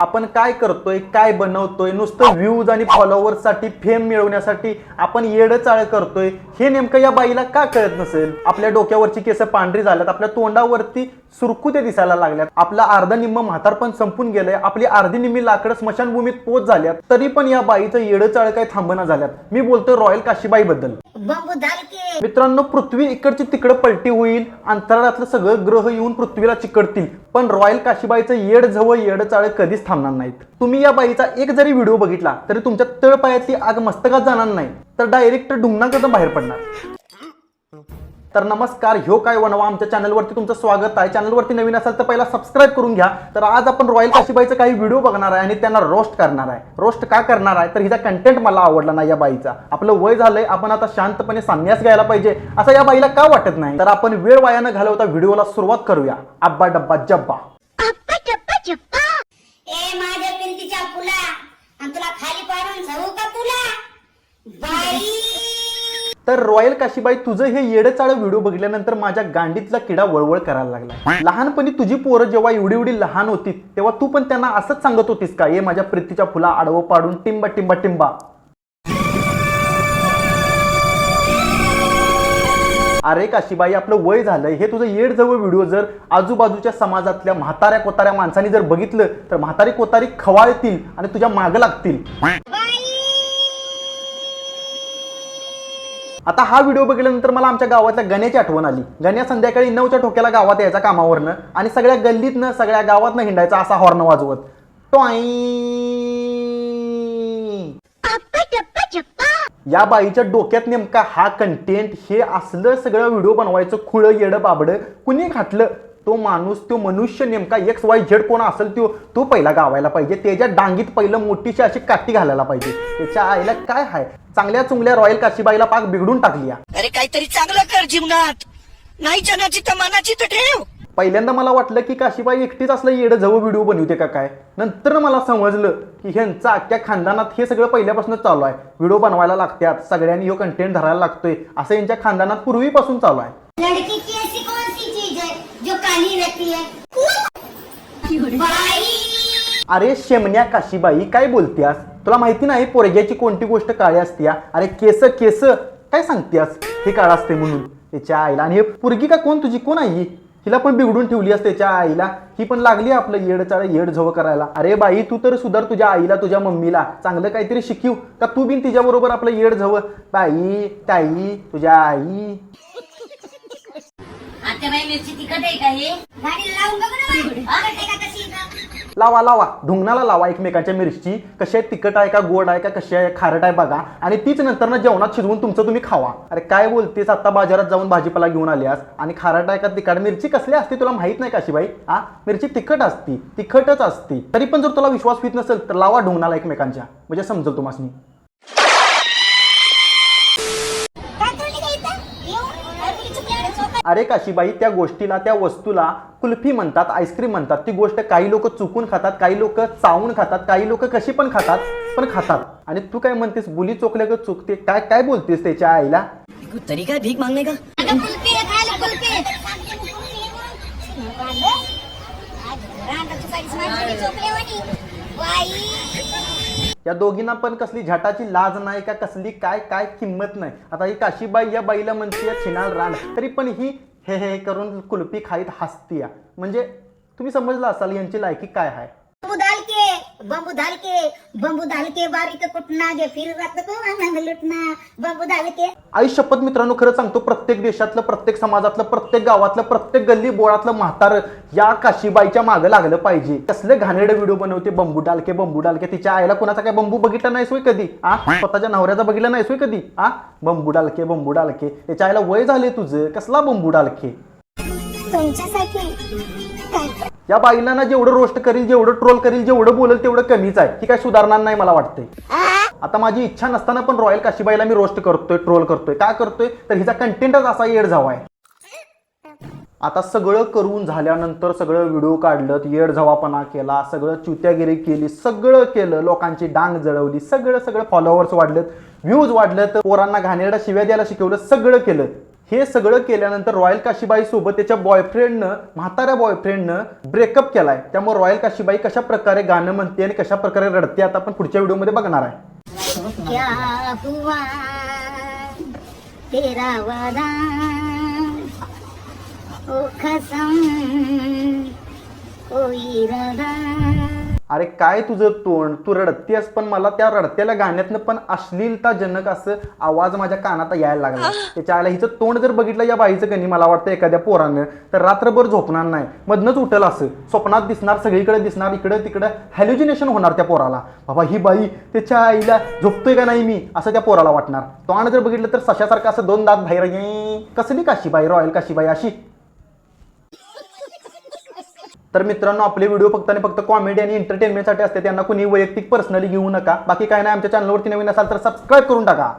आपण काय करतोय काय बनवतोय नुसतं व्ह्यूज आणि फॉलोअर्ससाठी फेम मिळवण्यासाठी आपण येडं चाळ करतोय हे नेमकं या बाईला का कळत नसेल? आपल्या डोक्यावरची केस पांढरी झाल्यात आपल्या तोंडावरती सुरकुते दिसायला लागल्यात. आपला अर्ध निम्म म्हातारपण संपून गेलंय आपली अर्धी निम्मी लाकडं स्मशानभूमीत पोच झाल्यात. तरी पण या बाईचं येडं चाळ काय थांबना झाल्यात. मी बोलतोय रॉयल काशीबाई बद्दल मित्रांनो पृथ्वी इकडची तिकडं पलटी होईल अंतराळातलं सगळं ग्रह येऊन पृथ्वीला चिकटतील पण रॉयल काशीबाईचं येड जवळ येड चाळ कधीच थांबणार नाहीत. तुम्ही या बाईचा एक जरी व्हिडिओ बघितला तरी तुमच्या तळपायातली आग मस्तकात जाणार नाही तर डायरेक्ट ढुंगणाकडून बाहेर पडणार. तर नमस्कार ह्यो काय वनवा? आमच्या चॅनलवरती तुमचं स्वागत आहे. चॅनलवरती नवीन असाल तर पहिला सबस्क्राईब करून घ्या. तर आज आपण रॉयल काशीबाईचा काही व्हिडिओ बघणार आहे आणि त्यांना रोस्ट करणार आहे. रोस्ट का करणार आहे? तर हिचा कंटेंट मला आवडला नाही या बाईचा. आपलं वय झालंय आपण आता शांतपणे संन्यास घ्यायला पाहिजे. असं या बाईला का वाटत नाही? तर आपण वेळ वाया न घालवता व्हिडिओला सुरुवात करूया. अब्बा डब्बा जब्बा. ए तुला खाली पाडून जाऊ का तुला बाई. तर रॉयल काशीबाई तुझं हे येडचाळ व्हिडिओ बघितल्यानंतर माझ्या गांडीतला किडा वळवळ करायला लागला. लहानपणी तुझी पोरं जेव्हा एवढी एवढी लहान होती तेव्हा तू पण त्यांना असंच सांगत होतीस का ये माझ्या प्रीतीच्या फुला आडवं पाडून टिंबा टिंबा टिंबा. अरे काशीबाई आपलं वय झालंय. हे तुझं येड जवळ व्हिडिओ जर आजूबाजूच्या समाजातल्या म्हाताऱ्या कोताऱ्या माणसांनी जर बघितलं तर म्हातारी कोतारी खवाळतील आणि तुझ्या मागं लागतील. आता हा व्हिडिओ बघितल्यानंतर मला आमच्या गावातल्या गण्याची आठवण आली. गण्या संध्याकाळी नऊच्या ठोक्याला गावात यायचा कामावरनं आणि सगळ्या गल्लीतनं सगळ्या गावातनं हिंडायचा असा हॉर्न वाजवत. टॉई या बाईच्या डोक्यात नेमका हा कंटेंट हे असलं सगळं व्हिडिओ बनवायचं खुळं येडं बाबडं कुणी घातलं तो माणूस तो मनुष्य नेमका एक्स वाय झेड कोण असेल तो तो पहिला गावायला पाहिजे. त्याच्या डांगीत पहिलं मोठीशी अशी काठी घालायला पाहिजे. त्याच्या आईला काय हाय? चांगल्या चुंगल्या रॉयल काशीबाईला पाक बिघडून टाकली. अरे काहीतरी चांगलं कर जीवनात. नाही जनाची तर मनाची तर ठेव. पहिल्यांदा मला वाटलं की काशीबाई एकटीच असलं येडं जवळ व्हिडिओ बनवते का काय? नंतर मला समजलं की ह्यांचं अख्ख्या खानदानात हे सगळं पहिल्यापासूनच चालू आहे. व्हिडिओ बनवायला लागतात सगळ्यांनी ह्यो कंटेंट धरायला लागतोय असं यांच्या खानदानात पूर्वीपासून चालू आहे लड़की की ऐसी कौन सी चीज है जो काली रहती है। बाई। अरे शेमण्या काशीबाई काय बोलतेस तुला माहिती नाही पोरग्याची कोणती गोष्ट काळी असते अरे केस केस काय सांगतेस हे काळ असते म्हणून. त्याच्या आईला. आणि हे पोरगी का कोण? तुझी कोण आहे हिला पण बिघडून ठेवली असते त्याच्या आईला. ही पण लागली आपलं येड चाळ येड झव करायला. अरे बाई तू तर सुधार तुझ्या आईला तुझ्या मम्मीला. चांगलं काहीतरी शिकीव. का तू बिन तिच्याबरोबर आपलं येड झव? बाई ताई तुझ्या आई. आता बाई मिरची तिखट आहे का हे? गाडी लावून बघ ना बाई. तिखट. आहे का कशी? आहे का? लावा लावा. ढुंगणाला लावा एकमेकांच्या मिरची कशी आहे? तिखट आहे का? गोड आहे का? कशी आहे? खारट आहे बघा. आणि तीच नंतर ना जेवणात शिजवून तुमचं तुम्ही खावा. अरे काय बोलतेस? आता बाजारात जाऊन भाजीपाला घेऊन आल्यास. आणि खारट आहे का तिखट? मिरची कसली असते तुला माहीत नाही काशीबाई हा मिरची तिखट असती. तिखटच असती. तरी पण जर तुला विश्वास होत नसेल तर लावा ढुंगणाला एकमेकांच्या. म्हणजे समजेल तुम्हाला अरे काशीबाई त्या गोष्टीला त्या वस्तूला कुल्फी म्हणतात आईस्क्रीम म्हणतात ती गोष्ट काही लोक चुकून खातात काही लोक चावून खातात काही लोक कशी पण खातात पण खातात. आणि तू काय म्हणतेस बुली चोकल्या चुकते काय काय बोलतेस त्याच्या आईला? कोई तरीका है भीख मांगने का या दोघींना पण कसली झटाची लाज नाही का? कसली काय काय किंमत नाही. आता ही काशीबाई या बाईला म्हणते छिनाल रान. तरी पण ही हे हे करून कुलपी खाईत हसती म्हणजे तुम्ही समजलं असाल यांची लायकी काय आहे. बंबू डाल के बंबू डाल के बंबू डाल के बारीक कुटना गे फिर रात को आनंद लुटना बंबू डाल के. आई शपथ मित्रांनो खरं सांगतो प्रत्येक देशातलं प्रत्येक समाजातलं प्रत्येक गावातलं प्रत्येक गल्ली बोळातलं म्हातार या काशीबाईच्या मागं लागलं पाहिजे. कसले घाणेरडे व्हिडिओ बनवते बंबू डालके बंबू डालके तिच्या आईला कोणाचा काय बंबू बघितला नाही सोय कधी? आ? स्वतःच्या नवऱ्याचा बघितला नाही सोय कधी? आ? बंबू डालके बंबू डालके त्याच्या आईला वय झाले तुझं कसला बंबू डालके या बाईला ना जेवढं रोस्ट करील जेवढं ट्रोल करील जेवढं बोलेल तेवढं कमीच आहे. ही काय सुधारणार नाही मला वाटते आता माझी इच्छा नसताना पण रॉयल काशीबाईला मी रोस्ट करतोय ट्रोल करतोय. का करतोय? तर हिचा कंटेंटच असा येड झावा आहे आता सगळं करून झाल्यानंतर सगळं व्हिडिओ काढलं येड झवापणा केला सगळं चुत्यागिरी केली सगळं केलं लोकांची डांग जळवली सगळं सगळं फॉलोअर्स वाढलेत व्ह्यूज वाढलेत तर पोरांना घाणेरडा शिव्या द्यायला शिकवलं सगळं केलं. हे सगळं केल्यानंतर रॉयल काशीबाई सोबत त्याच्या बॉयफ्रेंडनं म्हाताऱ्या बॉयफ्रेंडनं ब्रेकअप केलाय. त्यामुळे रॉयल काशीबाई कशा प्रकारे गाणं म्हणते आणि कशा प्रकारे रडते आता आपण पुढच्या व्हिडिओमध्ये बघणार आहे. अरे काय तुझं तोंड? तू रडतेस पण मला त्या रडत्याला गाण्यातनं पण अश्लीलताजनक असं आवाज माझ्या कानात यायला लागला. त्याच्या आला हिचं तोंड जर बघितलं या बाईचं कणी मला वाटतं एखाद्या पोरानं तर रात्रभर झोपणार नाही. मधनच उठल असं. स्वप्नात दिसणार सगळीकडे दिसणार इकडं तिकडं. हॅल्युजिनेशन होणार त्या पोराला. बाबा ही बाई त्याच्या आईला झोपतोय का नाही मी? असं त्या पोराला वाटणार. तोंड जर बघितलं तर सशासारखं असं दोन दात बाहेर ये कसली काशीबाई रॉयल काशीबाई अशी? तर मित्रांनो आपले व्हिडिओ फक्त आणि फक्त कॉमेडी आणि एंटरटेनमेंटसाठी असते त्यांना कुणी वैयक्तिक पर्सनली घेऊ नका. बाकी काय नाही आमच्या चॅनलवरती नवीन असाल तर सबस्क्राईब करून टाका.